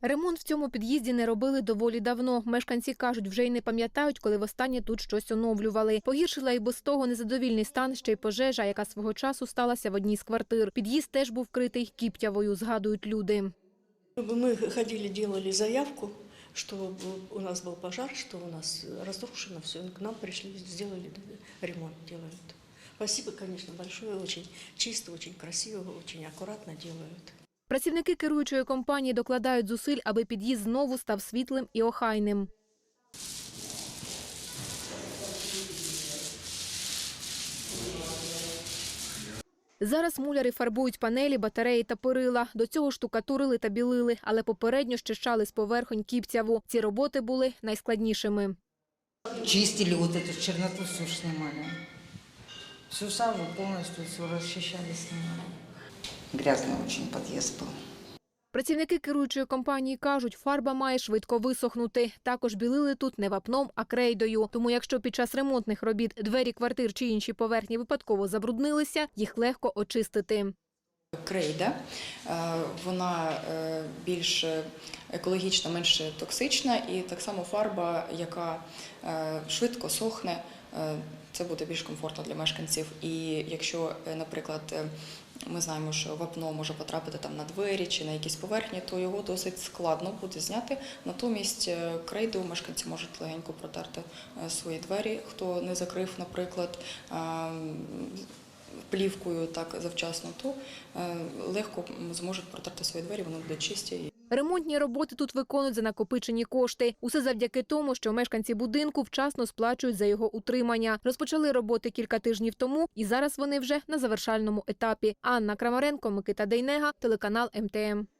Ремонт в цьому під'їзді не робили доволі давно. Мешканці кажуть, вже й не пам'ятають, коли востаннє тут щось оновлювали. Погіршила і без того незадовільний стан ще й пожежа, яка свого часу сталася в одній з квартир. Під'їзд теж був вкритий кіптявою, згадують люди. Мы ходили, делали заявку, что у нас был пожар, что у нас разрушено все. К нам пришли, сделали ремонт, делают. Спасибо, конечно, большое, очень чисто, очень красиво, очень аккуратно делают. Працівники керуючої компанії докладають зусиль, аби під'їзд знову став світлим і охайним. Зараз муляри фарбують панелі, батареї та перила. До цього штукатурили та білили, але попередньо щищали з поверхонь кіпцяву. Ці роботи були найскладнішими. Чистили вот эту черноту, все снимали. Всю сажу полностью все расчищали, снимали Грязный очень подъезд был. Працівники керуючої компанії кажуть, фарба має швидко висохнути. Також білили тут не вапном, а крейдою. Тому якщо під час ремонтних робіт двері квартир чи інші поверхні випадково забруднилися, їх легко очистити. Крейда, е, вона е, більш екологічна, менш токсична, і так само фарба, яка е, швидко сохне, е, це буде більш комфортно для мешканців. І якщо, е, наприклад, е, ми знаємо, що вапно може потрапити там на двері чи на якісь поверхні, то його досить складно буде зняти. Натомість е, крейду мешканці можуть легенько протерти е, свої двері, хто не закрив, наприклад. е, плівкою так завчасно, то легко зможуть протерти свої двері, вони будуть чисті. Ремонтні роботи тут виконують за накопичені кошти. Усе завдяки тому, що мешканці будинку вчасно сплачують за його утримання. Розпочали роботи кілька тижнів тому, і зараз вони вже на завершальному етапі. Анна Крамаренко, Микита Дейнега, телеканал МТМ.